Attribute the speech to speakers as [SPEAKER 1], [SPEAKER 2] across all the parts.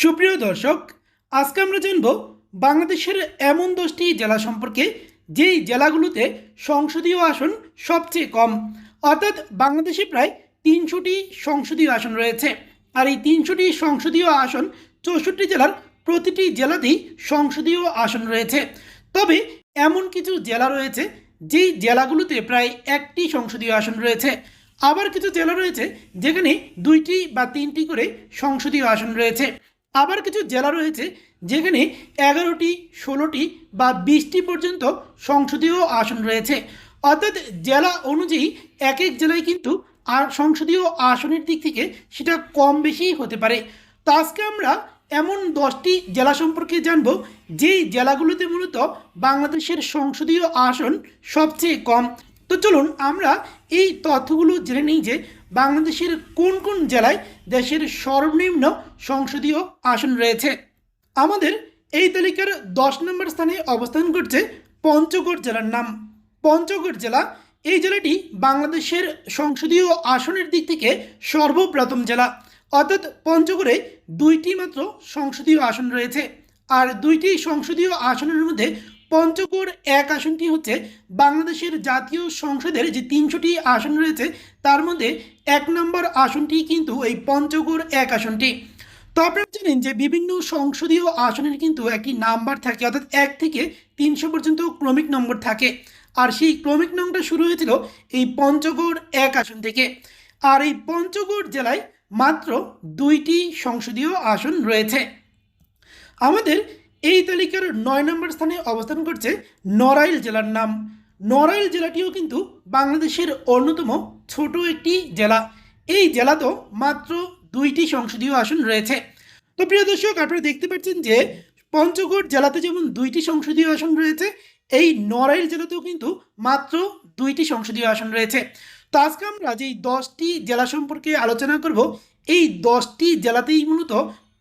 [SPEAKER 1] সুপ্রিয় দর্শক, আজকে আমরা জানব বাংলাদেশের এমন দশটি জেলা সম্পর্কে, যেই জেলাগুলোতে সংসদীয় আসন সবচেয়ে কম। অর্থাৎ বাংলাদেশে প্রায় তিনশোটি সংসদীয় আসন রয়েছে। আর এই তিনশোটি সংসদীয় আসন চৌষট্টি জেলার প্রতিটি জেলাতেই সংসদীয় আসন রয়েছে। তবে এমন কিছু জেলা রয়েছে, যেই জেলাগুলোতে প্রায় একটি সংসদীয় আসন রয়েছে। আবার কিছু জেলা রয়েছে, যেখানে দুইটি বা তিনটি করে সংসদীয় আসন রয়েছে। আবার কিছু জেলা রয়েছে যেখানে এগারোটি, ষোলোটি বা বিশটি পর্যন্ত সংসদীয় আসন রয়েছে। অর্থাৎ জেলা অনুযায়ী এক এক জেলায় কিন্তু আর সংসদীয় আসনের দিক থেকে সেটা কম বেশি হতে পারে। তো আজকে আমরা এমন দশটি জেলা সম্পর্কে জানব, যেই জেলাগুলোতে মূলত বাংলাদেশের সংসদীয় আসন সবচেয়ে কম। তো চলুন আমরা এই তথ্যগুলো জেনে নিই যে বাংলাদেশের কোন কোন জেলায় দেশের সর্বনিম্ন সংসদীয় আসন রয়েছে। আমাদের এই তালিকার দশ নম্বর স্থানে অবস্থান করছে পঞ্চগড় জেলার নাম। পঞ্চগড় জেলা এই জেলাটি বাংলাদেশের সংসদীয় আসনের দিক থেকে সর্বপ্রথম জেলা। অর্থাৎ পঞ্চগড়ে দুইটি মাত্র সংসদীয় আসন রয়েছে। আর দুইটি সংসদীয় আসনের মধ্যে পঞ্চগড় এক আসনটি হচ্ছে বাংলাদেশের জাতীয় সংসদের যে তিনশোটি আসন রয়েছে, তার মধ্যে এক নম্বর আসনটি কিন্তু এই পঞ্চগড় এক আসনটি। তো আপনারা জানেন যে বিভিন্ন সংসদীয় আসনের কিন্তু একটি নাম্বার থাকে, অর্থাৎ এক থেকে তিনশো পর্যন্ত ক্রমিক নম্বর থাকে। আর সেই ক্রমিক নম্বরটা শুরু হয়েছিল এই পঞ্চগড় এক আসন থেকে। আর এই পঞ্চগড় জেলায় মাত্র দুইটি সংসদীয় আসন রয়েছে। আমাদের এই তালিকার নয় নম্বর স্থানে অবস্থান করছে নড়াইল জেলার নাম। নড়াইল জেলাটিও কিন্তু বাংলাদেশের অন্যতম ছোট একটি জেলা। এই জেলাতেও মাত্র দুইটি সংসদীয় আসন রয়েছে। তো প্রিয় দর্শক, আপনারা দেখতে পাচ্ছেন যে পঞ্চগড় জেলাতে যেমন দুইটি সংসদীয় আসন রয়েছে, এই নড়াইল জেলাতেও কিন্তু মাত্র দুইটি সংসদীয় আসন রয়েছে। তো আজকে আমরা যেই দশটি জেলা সম্পর্কে আলোচনা করব, এই দশটি জেলাতেই মূলত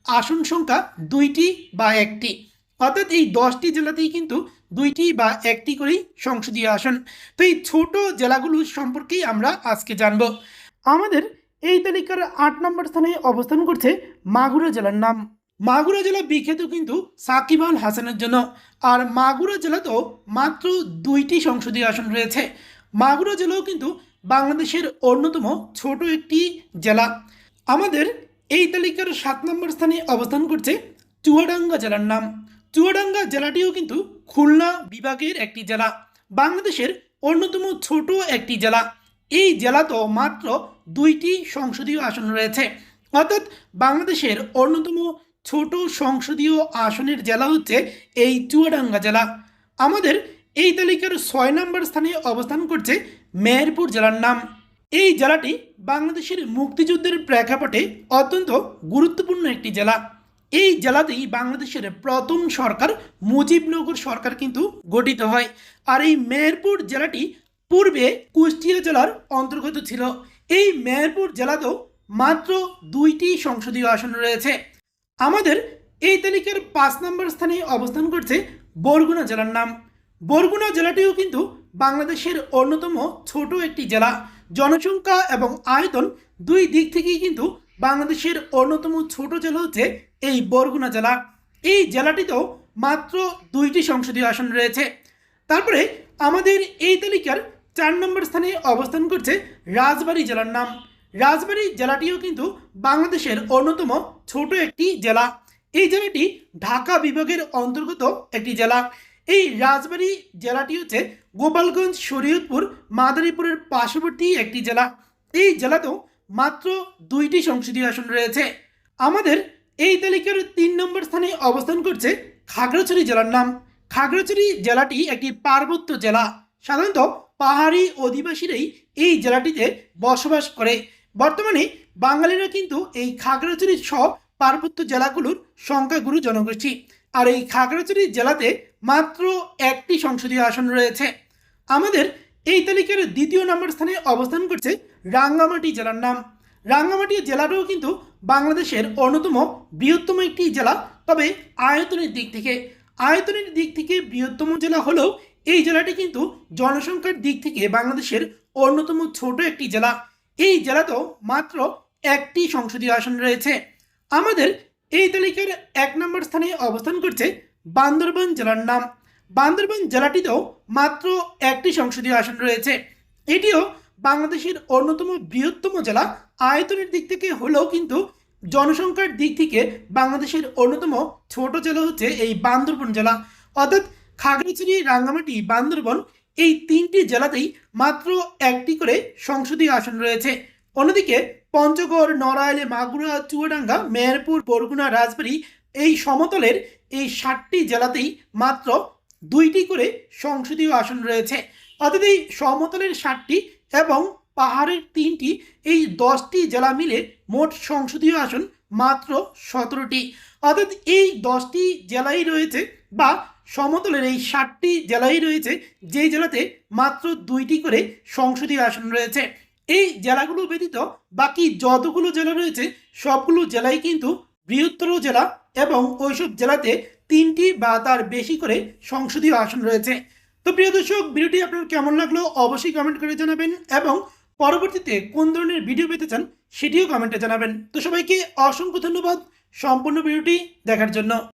[SPEAKER 1] আসন সংখ্যা দুইটি বা একটি। অর্থাৎ এই দশটি জেলাতেই কিন্তু দুইটি বা একটি করেই সংসদীয় আসন। তো এই ছোট জেলাগুলো সম্পর্কেই আমরা আজকে জানব। আমাদের এই তালিকার আট নম্বর স্থানে অবস্থান করছে মাগুরা জেলার নাম। মাগুরা জেলা বিখ্যাত কিন্তু সাকিব আল হাসানের জন্য। আর মাগুরা জেলাতেও মাত্র দুইটি সংসদীয় আসন রয়েছে। মাগুরা জেলাও কিন্তু বাংলাদেশের অন্যতম ছোট একটি জেলা। আমাদের এই তালিকার সাত নম্বর স্থানে অবস্থান করছে চুয়াডাঙ্গা জেলার নাম। চুয়াডাঙ্গা জেলাটিও কিন্তু খুলনা বিভাগের একটি জেলা। বাংলাদেশের অন্যতম ছোট একটি জেলা। এই জেলাতেও মাত্র দুইটি সংসদীয় আসন রয়েছে। অর্থাৎ বাংলাদেশের অন্যতম ছোট সংসদীয় আসনের জেলা হচ্ছে এই চুয়াডাঙ্গা জেলা। আমাদের এই তালিকার ছয় নম্বর স্থানে অবস্থান করছে মেহেরপুর জেলার নাম। এই জেলাটি বাংলাদেশের মুক্তিযুদ্ধের প্রেক্ষাপটে অত্যন্ত গুরুত্বপূর্ণ একটি জেলা। এই জেলাতেই বাংলাদেশের প্রথম সরকার মুজিবনগর সরকার কিন্তু গঠিত হয়। আর এই মেহেরপুর জেলাটি পূর্বে কুষ্টিয়া জেলার অন্তর্গত ছিল। এই মেহেরপুর জেলাতেও মাত্র দুইটি সংসদীয় আসন রয়েছে। আমাদের এই তালিকার পাঁচ নম্বর স্থানে অবস্থান করছে বরগুনা জেলার নাম। বরগুনা জেলাটিও কিন্তু বাংলাদেশের অন্যতম ছোট একটি জেলা। জনসংখ্যা এবং আয়তন দুই দিক থেকেই কিন্তু বাংলাদেশের অন্যতম ছোট জেলা হচ্ছে এই বরগুনা জেলা। এই জেলাটিতেও মাত্র দুইটি সংসদীয় আসন রয়েছে। তারপরে আমাদের এই তালিকার চার নম্বর স্থানে অবস্থান করছে রাজবাড়ী জেলার নাম। রাজবাড়ী জেলাটিও কিন্তু বাংলাদেশের অন্যতম ছোট একটি জেলা। এই জেলাটি ঢাকা বিভাগের অন্তর্গত একটি জেলা। এই রাজবাড়ী জেলাটি হচ্ছে গোপালগঞ্জ শরীয়তপুর মাদারীপুরের পার্শ্ববর্তী একটি জেলা। এই জেলাতেও মাত্র দুইটি সংসদীয় আসন রয়েছে। আমাদের এই তালিকার তিন নম্বর স্থানে অবস্থান করছে খাগড়াছড়ি জেলার নাম। খাগড়াছড়ি জেলাটি একটি পার্বত্য জেলা। সাধারণত পাহাড়ি অধিবাসীরাই এই জেলাটিতে বসবাস করে। বর্তমানে বাঙালিরা কিন্তু এই খাগড়াছড়ি সহ পার্বত্য জেলাগুলোর সংখ্যাগুরু জনগোষ্ঠী। আর এই খাগড়াছড়ি জেলাতে মাত্র একটি সংসদীয় আসন রয়েছে। আমাদের এই তালিকার দ্বিতীয় নম্বর স্থানে অবস্থান করছে রাঙ্গামাটি জেলার নাম। রাঙ্গামাটি জেলাটাও কিন্তু বাংলাদেশের অন্যতম বৃহত্তম একটি জেলা, তবে আয়তনের দিক থেকে। আয়তনের দিক থেকে বৃহত্তম জেলা হলেও এই জেলাটি কিন্তু জনসংখ্যার দিক থেকে বাংলাদেশের অন্যতম ছোট একটি জেলা। এই জেলাতেও মাত্র একটি সংসদীয় আসন রয়েছে। আমাদের এই তালিকার এক নম্বর স্থানে অবস্থান করছে বান্দরবান জেলার নাম। বান্দরবান জেলাটিতেও মাত্র একটি সংসদীয় আসন রয়েছে। এটিও বাংলাদেশের অন্যতম বৃহত্তম জেলা। আয়তনের দিক থেকে হলেও কিন্তু জনসংখ্যার দিক থেকে বাংলাদেশের অন্যতম ছোট জেলা হচ্ছে এই বান্দরবন জেলা। অর্থাৎ খাগড়াছড়ি, রাঙ্গামাটি, বান্দরবন এই তিনটি জেলাতেই মাত্র একটি করে সংসদীয় আসন রয়েছে। অন্যদিকে পঞ্চগড়, নড়াইল, মাগুরা, চুয়াডাঙ্গা, মেহেরপুর, বরগুনা, রাজবাড়ী এই সমতলের এই ষাটটি জেলাতেই মাত্র দুইটি করে সংসদীয় আসন রয়েছে। অর্থাৎ এই সমতলের ষাটটি এবং পাহাড়ের তিনটি, এই দশটি জেলা মিলে মোট সংসদীয় আসন মাত্র সতেরোটি। অর্থাৎ এই দশটি জেলাই রয়েছে বা সমতলের এই ষাটটি জেলাই রয়েছে যেই জেলাতে মাত্র দুইটি করে সংসদীয় আসন রয়েছে। এই জেলাগুলো ব্যতীত বাকি যতগুলো জেলা রয়েছে, সবগুলো জেলায় কিন্তু বৃহত্তর জেলা এবং ওইসব জেলাতে তিনটি বা তার বেশি করে সংসদীয় আসন রয়েছে। তো প্রিয় দর্শক, ভিডিওটি আপনার কেমন লাগল অবশ্যই কমেন্ট করে জানাবেন এবং পরবর্তীতে কোন ধরনের ভিডিও পেতে চান সেটিও কমেন্টে জানাবেন। তো সবাইকে অসংখ্য ধন্যবাদ সম্পূর্ণ ভিডিওটি দেখার জন্য।